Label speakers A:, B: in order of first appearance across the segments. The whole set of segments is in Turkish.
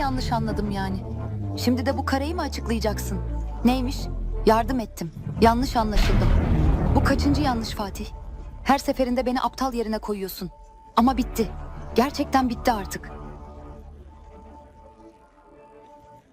A: yanlış anladım yani? Şimdi de bu karayı mı açıklayacaksın? Neymiş? Yardım ettim. Yanlış anlaşıldım. Bu kaçıncı yanlış Fatih? Her seferinde beni aptal yerine koyuyorsun. Ama bitti. Gerçekten bitti artık.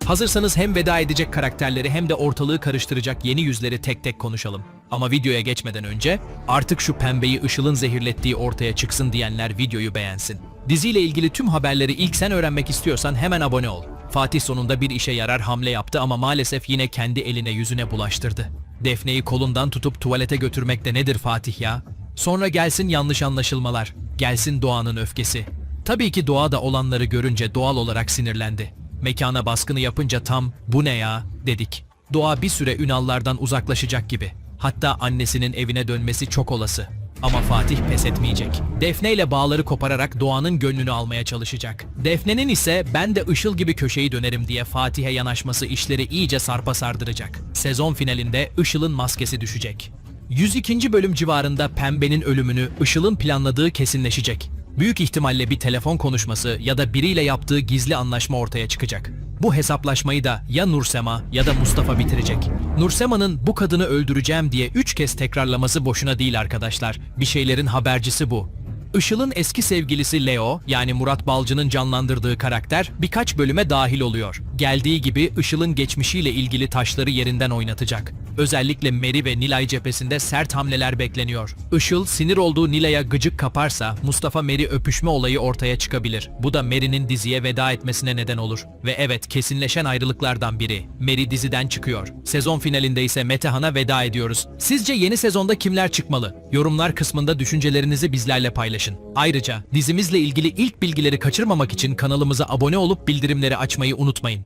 B: Hazırsanız hem veda edecek karakterleri hem de ortalığı karıştıracak yeni yüzleri tek tek konuşalım. Ama videoya geçmeden önce artık şu pembeyi Işıl'ın zehirlettiği ortaya çıksın diyenler videoyu beğensin. Diziyle ilgili tüm haberleri ilk sen öğrenmek istiyorsan hemen abone ol. Fatih sonunda bir işe yarar hamle yaptı ama maalesef yine kendi eline yüzüne bulaştırdı. Defne'yi kolundan tutup tuvalete götürmek de nedir Fatih ya? Sonra gelsin yanlış anlaşılmalar, gelsin Doğan'ın öfkesi. Tabii ki Doğa da olanları görünce doğal olarak sinirlendi. Mekana baskını yapınca tam bu ne ya dedik. Doğa bir süre Ünallardan uzaklaşacak gibi. Hatta annesinin evine dönmesi çok olası. Ama Fatih pes etmeyecek. Defne ile bağları kopararak Doğan'ın gönlünü almaya çalışacak. Defne'nin ise ben de Işıl gibi köşeyi dönerim diye Fatih'e yanaşması işleri iyice sarpa sardıracak. Sezon finalinde Işıl'ın maskesi düşecek. 102. bölüm civarında Pembe'nin ölümünü Işıl'ın planladığı kesinleşecek. Büyük ihtimalle bir telefon konuşması ya da biriyle yaptığı gizli anlaşma ortaya çıkacak. Bu hesaplaşmayı da ya Nursema ya da Mustafa bitirecek. Nursema'nın bu kadını öldüreceğim diye üç kez tekrarlaması boşuna değil arkadaşlar. Bir şeylerin habercisi bu. Işıl'ın eski sevgilisi Leo yani Murat Balcı'nın canlandırdığı karakter birkaç bölüme dahil oluyor. Geldiği gibi Işıl'ın geçmişiyle ilgili taşları yerinden oynatacak. Özellikle Meri ve Nilay cephesinde sert hamleler bekleniyor. Işıl sinir olduğu Nilay'a gıcık kaparsa Mustafa Meri öpüşme olayı ortaya çıkabilir. Bu da Meri'nin diziye veda etmesine neden olur. Ve evet kesinleşen ayrılıklardan biri. Meri diziden çıkıyor. Sezon finalinde ise Metehan'a veda ediyoruz. Sizce yeni sezonda kimler çıkmalı? Yorumlar kısmında düşüncelerinizi bizlerle paylaşın. Ayrıca dizimizle ilgili ilk bilgileri kaçırmamak için kanalımıza abone olup bildirimleri açmayı unutmayın.